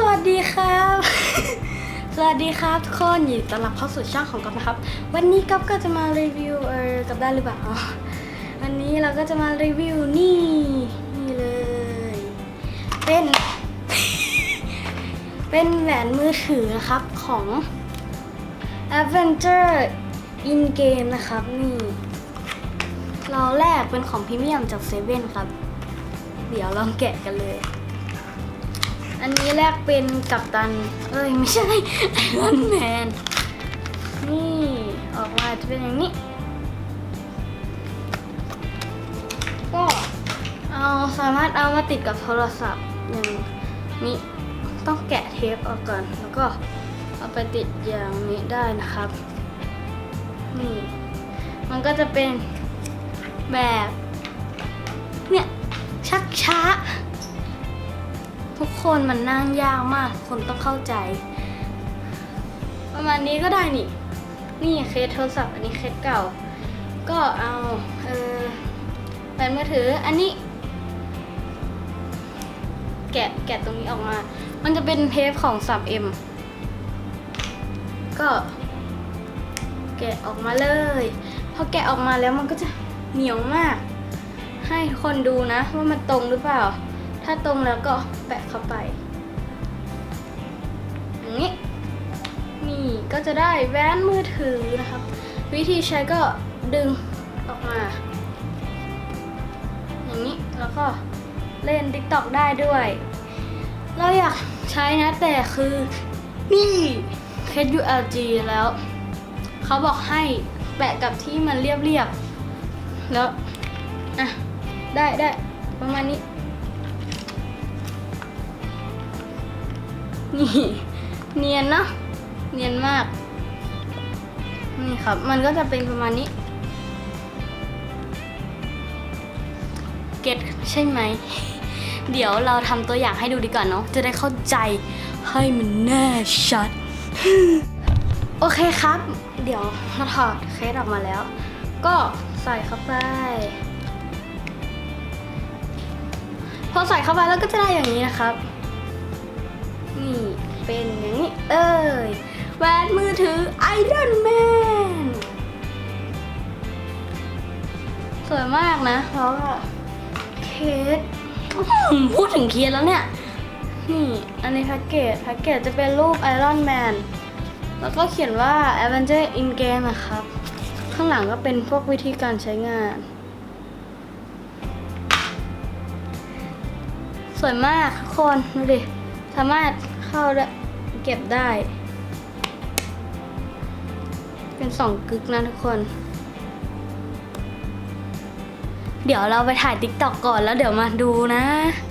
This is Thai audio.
สวัสดีครับ สวัสดีครับทุกคนยินดีต้อนรับเข้าสู่ช่องของก๊อฟนะครับ วันนี้ก๊อฟก็จะมารีวิวเออก๊อฟได้หรือเปล่าอันนี้เราก็จะมารีวิวนี่นี่เลย เป็น เป็นแหวนมือถือนะครับของ Adventure in Game นะครับนี่เราแรกเป็นของพรีเมียมจากเซเว่นครับ เดี๋ยวลองแกะกันเลย อันนี้แรกเป็นกัปตัน เอ้ยไม่ใช่ไอรอนแมน นี่ออกมาจะเป็นอย่างนี้ ก็เอาสามารถเอามาติดกับโทรศัพท์อย่างนี้ต้องแกะเทปออกก่อน แล้วก็เอาไปติดอย่างนี้ได้นะครับ นี่ มันก็จะเป็นแบบ เนี่ย ชักช้า ทุกคนมันนั่งยากมาก คนต้องเข้าใจ ประมาณนี้ก็ได้นี่ นี่เคสโทรศัพท์อันนี้เคสเก่า ก็เอาเออแบนมือถืออันนี้ แกะแกะตรงนี้ออกมา มันจะเป็นเทปของ 3M ก็ แกะออกมาเลยพอแกะออกมาแล้วมันก็จะเหนียวมาก ให้คนดูนะว่ามันตรงหรือเปล่า ถ้าตรงแล้วก็แปะเข้าไปอย่างนี้ นี่ก็จะได้แว่นมือถือนะครับ วิธีใช้ก็ดึงออกมา อย่างนี้แล้วก็เล่น TikTok ได้ด้วย เราอยากใช้นะแต่คือนี่เคส ULG แล้ว เขาบอกให้แปะกับที่มันเรียบๆแล้ว อะ ได้ได้ประมาณนี้ นี่เนียนเนาะเนียนมาก นี่ครับ มันก็จะเป็นประมาณนี้ เก็ตใช่ไหม เดี๋ยวเราทำตัวอย่างให้ดูดีกว่าเนาะ จะได้เข้าใจให้มันแน่ชัด โอเคครับ เดี๋ยวเราถอดเคสออกมาแล้ว ก็ใส่เข้าไป พอใส่เข้าไปแล้วก็จะได้อย่างนี้นะครับ เป็นอย่างนี้เอ้ยแหวนมือถือไอรอนแมนสวยมากนะเพราะว่าเคสพูดถึงเคสแล้วเนี่ย นี่อันนี้แพ็กเกจแพ็กเกจจะเป็นรูปไอรอนแมนแล้วก็เขียนว่า Avenger in Game นะครับ ข้างหลังก็เป็นพวกวิธีการใช้งาน สวยมากทุกคน ดูดิ สามารถ เข้าได้เก็บได้ เป็นสองกึกนะทุกคน เดี๋ยวเราไปถ่ายติ๊กตอกก่อนแล้วเดี๋ยวมาดูนะ